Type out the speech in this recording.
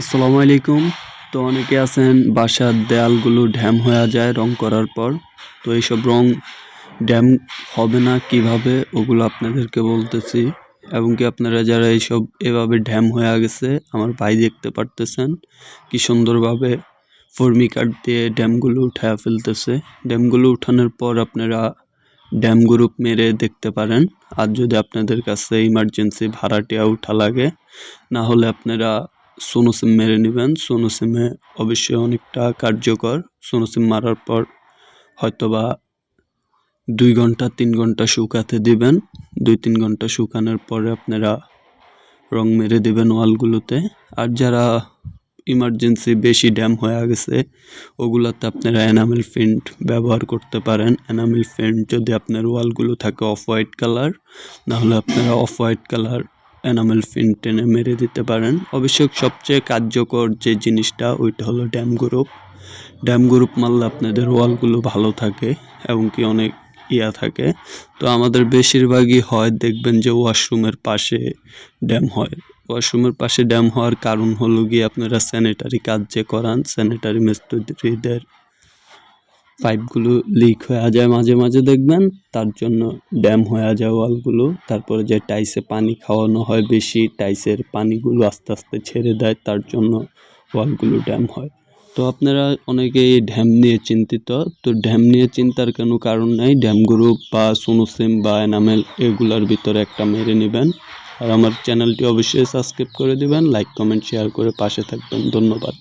আসসালামু আলাইকুম। তো অনেকে আছেন, বাসার দেয়ালগুলো ড্যাম হয়ে যায় রং করার পর। তো এইসব রং ড্যাম হবে না কীভাবে, ওগুলো আপনাদেরকে বলতেছি। এবং কি আপনারা যারা এইসব এভাবে ড্যাম হয়ে গেছে, আমার ভাই দেখতে পারতেছেন কি সুন্দরভাবে ফর্মি কাট দিয়ে ড্যামগুলো উঠায় ফেলতেছে। ড্যামগুলো উঠানোর পর আপনারা ড্যাম গ্রুপ মেরে দেখতে পারেন। আর যদি আপনাদের কাছে ইমার্জেন্সি ভাড়াটিয়া উঠা লাগে, না হলে আপনারা সোনো সিম মেরে নেবেন। সোনো সিমে অবশ্যই অনেকটা কার্যকর। সোনো সিম মারার পর হয়তোবা দুই ঘণ্টা, তিন ঘণ্টা শুকাতে দিবেন। দুই, তিন ঘণ্টা শুকানোর পরে আপনারা রং মেরে দেবেন ওয়ালগুলোতে। আর যারা ইমার্জেন্সি বেশি ড্যাম হয়ে গেছে, ওগুলোতে আপনারা এনামেল পেন্ট ব্যবহার করতে পারেন। এনামেল পেন্ট যদি আপনার ওয়ালগুলো থাকে অফ হোয়াইট কালার, নাহলে আপনারা off white colour enamel paint টেনে মেরে দিতে পারেন। অবশ্য সবচেয়ে কার্যকর যে জিনিসটা, ওইটা হলো ড্যাম গ্রুপ। ড্যাম গ্রুপ মারলে আপনাদের ওয়ালগুলো ভালো থাকে এবং কি অনেক ইয়া থাকে। তো আমাদের বেশিরভাগই হয়, দেখবেন যে ওয়াশরুমের পাশে ড্যাম হয়। ওয়াশরুমের পাশে ড্যাম হওয়ার কারণ হলো গিয়ে আপনারা স্যানিটারি কাজ যে করান স্যানিটারি মিস্ত্রিদের পাইপগুলো লিক হয়ে যায় মাঝে মাঝে দেখবেন, তার জন্য ড্যাম হয়ে যায় ওয়ালগুলো, তারপরে যে টাইসে পানি খাওয়ানো হয় বেশি টাইসের পানিগুলো আস্তে আস্তে ছেড়ে দেয়, তার জন্য ওয়ালগুলো ড্যাম হয়। তো আপনারা অনেকেই ড্যাম নিয়ে চিন্তিত, তো ড্যাম নিয়ে চিন্তার কোনো কারণ নাই ড্যাম গ্রুপ বা সোনোসিম বা এনামেল এগুলার ভিতরে একটা মেরে নেবেন। আর আমার চ্যানেলটি অবশ্যই সাবস্ক্রাইব করে দিবেন লাইক কমেন্ট শেয়ার করে পাশে থাকবেন, ধন্যবাদ।